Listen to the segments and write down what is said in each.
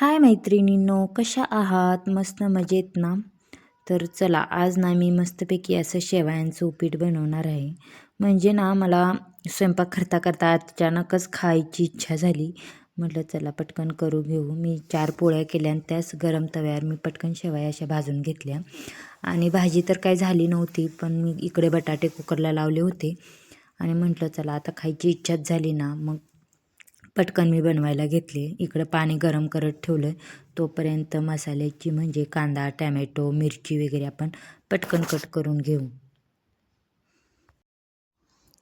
हाय मैत्रिणींनो कशा आहात? मस्त मजेत ना? तर चला आज ना मी मस्तपैकी असं शेवयांचं उपीट बनवणार आहे. म्हणजे ना मला स्वयंपाक करता करता अचानकच खायची इच्छा झाली. म्हटलं चला पटकन करू घेऊ. मी चार पोळ्या केल्या आणि त्याच गरम तव्यावर मी पटकन शेवया अशा भाजून घेतल्या. आणि भाजी तर काय झाली नव्हती पण मी इकडे बटाटे कुकरला लावले होते. आणि म्हटलं चला आता खायची इच्छाच झाली ना. मग पटकन मी बनवायला घेतले. इकडं पाणी गरम करत ठेवलं तोपर्यंत मसाल्याची म्हणजे कांदा टॅमॅटो मिरची वगैरे आपण पटकन कट करून घेऊ.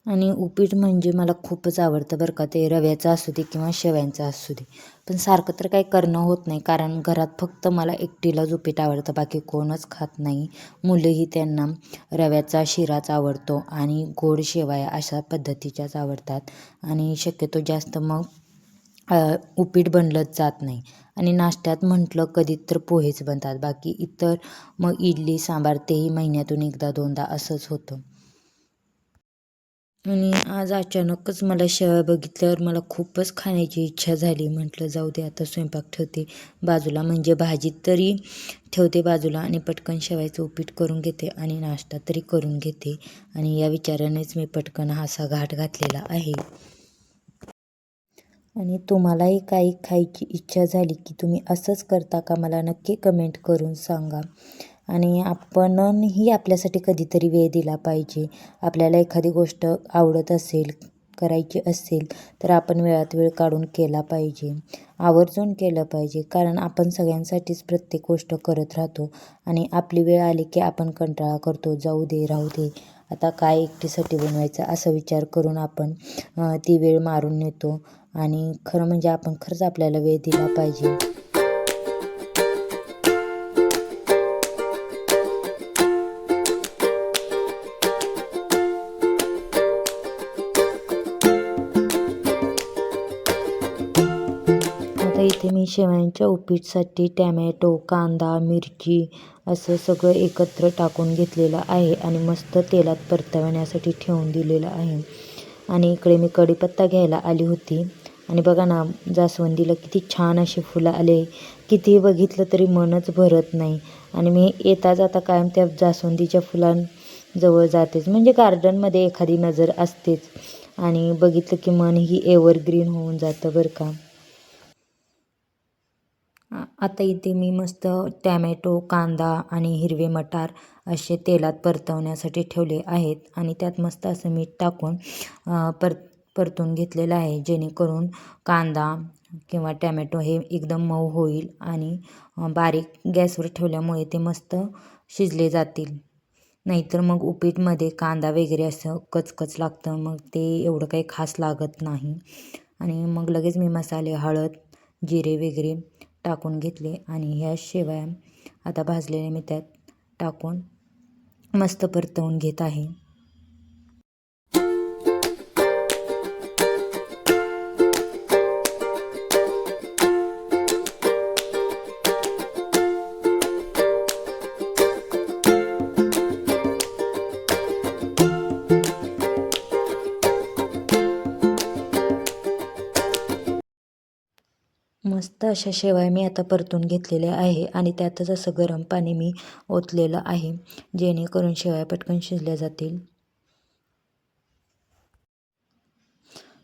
आणि उपीट म्हणजे मला खूपच आवडतं बरं का. ते रव्याचं असू दे किंवा शेव्यांचं असू दे. पण सारखं तर काही करणं होत नाही कारण घरात फक्त मला एकटीलाच उपीट आवडतं. बाकी कोणच खात नाही. मुलंही त्यांना रव्याचा शिराच आवडतो आणि गोड शेवाया अशा पद्धतीच्याच आवडतात. आणि शक्यतो जास्त मग उपीट बनलंच जात नाही. आणि नाश्त्यात म्हटलं कधी तर पोहेच बनतात. बाकी इतर मग इडली सांबार तेही महिन्यातून एकदा दोनदा असंच होतं. आणि आज अचानकच मला शेवया बघितल्यावर मला खूपच खाण्याची इच्छा झाली. म्हटलं जाऊ दे आता स्वयंपाक ठेवते बाजूला. म्हणजे भाजी तरी ठेवते बाजूला आणि पटकन शेवायचं उपीट करून घेते आणि नाश्ता तरी करून घेते. आणि या विचारानेच मी पटकन हासा घाट घातलेला आहे. आणि तुम्हालाही काही खायची इच्छा झाली की तुम्ही असंच करता का मला नक्की कमेंट करून सांगा. आणि आपणही आपल्यासाठी कधीतरी वेळ दिला पाहिजे. आपल्याला एखादी गोष्ट आवडत असेल करायची असेल तर आपण वेळात वेळ काढून केला पाहिजे. आवर्जून केलं पाहिजे कारण आपण सगळ्यांसाठीच प्रत्येक गोष्ट करत राहतो. आणि आपली वेळ आली की आपण कंटाळा करतो जाऊ दे राहू दे. आता काय एकटीसाठी बनवायचं असा विचार करून आपण ती वेळ मारून नेतो. आणि खरं म्हणजे आपण खरंच आपल्याला वेळ दिला पाहिजे. आता इथे मी शेवयांच्या उपीटसाठी टॅमॅटो कांदा मिरची असं सगळं एकत्र टाकून घेतलेलं आहे आणि मस्त तेलात परतवण्यासाठी ठेवून दिलेलं आहे. आणि इकडे मी कढीपत्ता घ्यायला आली होती. आणि बघा ना जास्वंदीला किती छान असे फुलं आले. किती बघितलं तरी मनच भरत नाही. आणि मी येता जाता कायम त्या जास्वंदीच्या फुलांजवळ जातेच. म्हणजे गार्डनमध्ये एखादी नजर असतेच. आणि बघितलं की मन ही एव्हरग्रीन होऊन जातं बरं का. आता इथे मी मस्त टॅमॅटो कांदा आणि हिरवे मटार असे तेलात परतवण्यासाठी ठेवले आहेत. आणि त्यात मस्त असं मीठ टाकून परत परतून घेतलेलं आहे जेणेकरून कांदा किंवा टॅमॅटो हे एकदम मऊ होईल आणि बारीक गॅसवर ठेवल्यामुळे ते मस्त शिजले जातील. नाहीतर मग उपीटमध्ये कांदा वगैरे असं कचकच लागतं मग ते एवढं काही खास लागत नाही. आणि मग लगेच मी मसाले हळद जिरे वगैरे टाकून घेतले आणि ह्या शेवया आता भाजलेल्या मी त्यात टाकून मस्त परतवून घेत आहे. मस्त अशा शेवया मी आता परतून घेतलेल्या आहे आणि त्यातच असं गरम पाणी मी ओतलेलं आहे जेणेकरून शेवया पटकन शिजल्या जातील.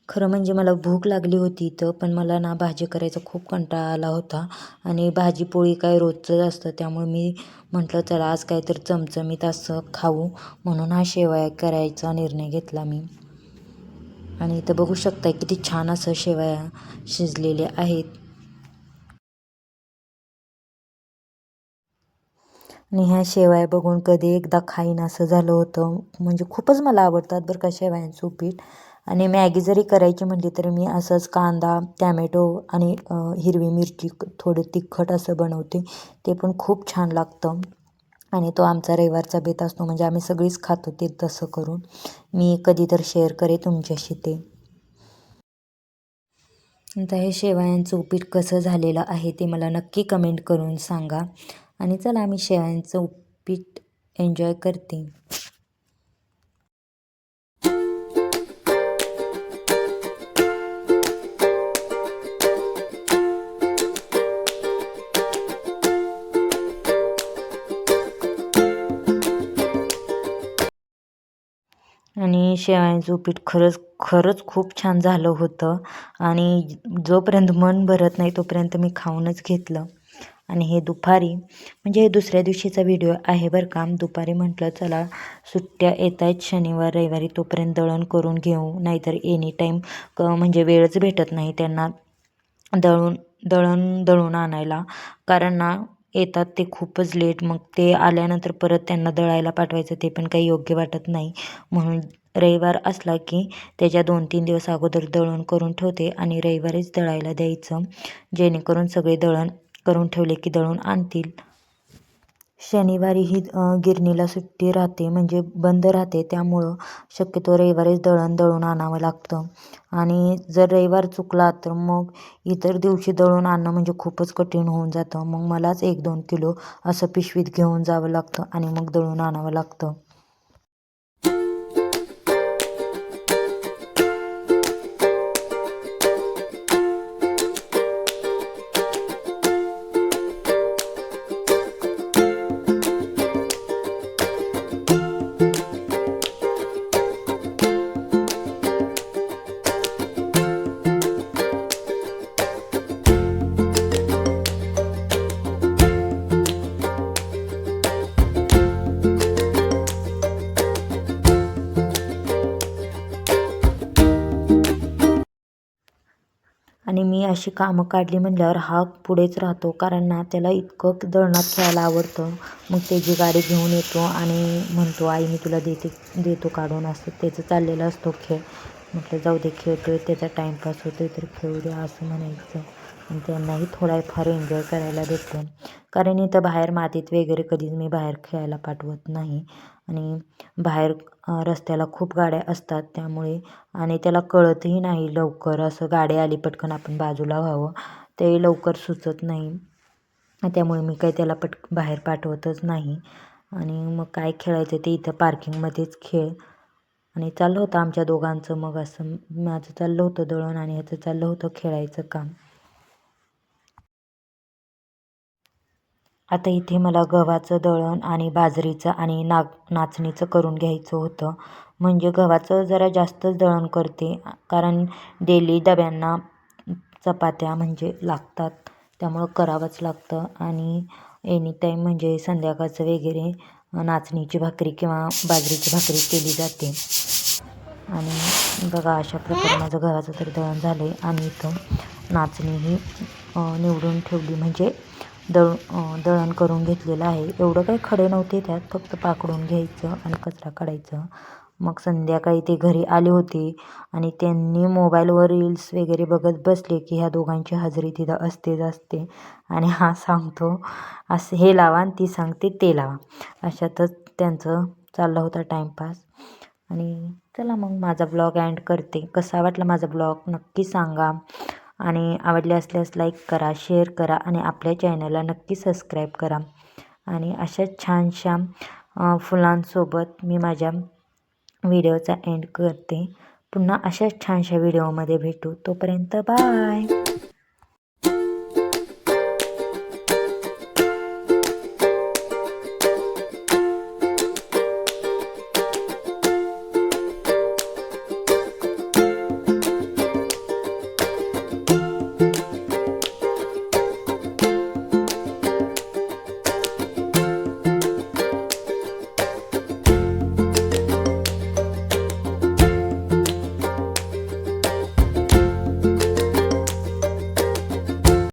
खरं म्हणजे मला भूक लागली होती इथं पण मला ना भाजी करायचा खूप कंटाळा आला होता आणि भाजी पोळी काय रोजचंच असतं त्यामुळे मी म्हटलं चला आज काय तर चमचमीत असं खाऊ. म्हणून हा शेवया करायचा निर्णय घेतला मी. आणि इथं बघू शकता किती छान असं शेवया शिजलेल्या आहेत. आणि ह्या शेवया बघून कधी एकदा खाईन असं झालं होतं. म्हणजे खूपच मला आवडतात बरं का शेवयांचं उपीट आणि मॅगी जरी करायची म्हटली तरी मी असंच कांदा टॅमॅटो आणि हिरवी मिरची थोडं तिखट असं बनवते. ते पण खूप छान लागतं. आणि तो आमचा रविवारचा बेत असतो. म्हणजे आम्ही सगळीच खातो ते तसं करून. मी कधी तर शेअर करे तुमच्याशी ते. आता हे शेवयांचं उपीट कसं झालेलं आहे ते मला नक्की कमेंट करून सांगा. आणि चला आम्ही शेळ्यांचं उपीट एन्जॉय करते. आणि शेवयांचं उपीट खरंच खरंच खूप छान झालं होतं. आणि जोपर्यंत मन भरत नाही तोपर्यंत मी खाऊनच घेतलं. आणि हे दुपारी म्हणजे हे दुसऱ्या दिवशीचा व्हिडिओ आहे बरं का. दुपारी म्हटलं चला सुट्ट्या येत आहेत शनिवार रविवारी तोपर्यंत दळण करून घेऊ. नाहीतर एनी टाईम क म्हणजे वेळच भेटत नाही त्यांना दळून दळण दळून आणायला. कारण ना येतात ते खूपच लेट मग ते आल्यानंतर परत त्यांना दळायला पाठवायचं ते पण काही योग्य वाटत नाही. म्हणून रविवार असला की त्याच्या दोन तीन दिवस अगोदर दळण करून ठेवते आणि रविवारीच दळायला द्यायचं. जेणेकरून सगळे दळण करून ठेवले की दळून आणतील. शनिवारी ही गिरणीला सुट्टी राहते म्हणजे बंद राहते. त्यामुळं शक्यतो रविवारीच दळण दळून आणावं लागतं. आणि जर रविवार चुकला तर मग इतर दिवशी दळून आणणं म्हणजे खूपच कठीण होऊन जातं. मग मलाच एक दोन किलो असं पिशवीत घेऊन जावं लागतं आणि मग दळून आणावं लागतं. आणि मी अशी कामं काढली म्हणल्यावर हा पुढेच राहतो. कारण ना त्याला इतकं दळणात खेळायला आवडतं. मग त्याची गाडी घेऊन येतो आणि म्हणतो आई मी तुला देते देतो काढून. असं त्याचं चाललेलं असतो खेळ. म्हटलं जाऊ दे खेळतोय त्याचा टाईमपास होतोय तर खेळू द्या असं म्हणायचं. आणि त्यांनाही थोडाफार एन्जॉय करायला देतो कारण इथं बाहेर मातीत वगैरे कधीच मी बाहेर खेळायला पाठवत नाही. आणि बाहेर रस्त्याला खूप गाड्या असतात त्यामुळे आणि त्याला कळतही नाही लवकर. असं गाडी आली पटकन आपण बाजूला व्हावं. ते लवकर सुचत नाही. त्यामुळे मी काही त्याला पट बाहेर पाठवतच नाही. आणि मग काय खेळायचं ते इथं पार्किंगमध्येच खेळ. आणि चाललं होतं आमच्या दोघांचं मग असं. माझं चाललं होतं दळण आणि ह्याचं चाललं होतं खेळायचं काम. आता इथे मला गव्हाचं दळण आणि बाजरीचं आणि नाग नाचणीचं करून घ्यायचं होतं. म्हणजे गव्हाचं जरा जास्तच दळण करते कारण डेली डब्यांना चपात्या म्हणजे लागतात त्यामुळं करावंच लागतं. आणि एनी टाईम म्हणजे संध्याकाळचं वगैरे नाचणीची भाकरी किंवा बाजरीची भाकरी केली जाते. आणि बघा अशा प्रकारे माझं गव्हाचं तरी दळण झालं आहे आणि इथं नाचणीही निवडून ठेवली. म्हणजे दळ दळण करून घेतलेलं आहे. एवढं काही खडे नव्हते त्यात. फक्त पाकडून घ्यायचं आणि कचरा काढायचं. मग संध्याकाळी ते घरी आले होते आणि त्यांनी मोबाईलवर रील्स वगैरे बघत बसले की ह्या दोघांची हजेरी तिथं असतेच असते. आणि हा सांगतो असं हे लावा आणि ती सांगते ते लावा. अशातच त्यांचं चालला होता टाईमपास आणि चला मग माझा ब्लॉग अँड करते. कसा वाटला माझा ब्लॉग नक्की सांगा. आणि आवडले असल्यास लाईक करा शेअर करा आणि आपल्या चॅनलला नक्की सबस्क्राईब करा. आणि अशा छानशा फुलांसोबत मी माझ्या व्हिडिओचा एंड करते. पुन्हा अशाच छानशा व्हिडिओमध्ये भेटू. तोपर्यंत बाय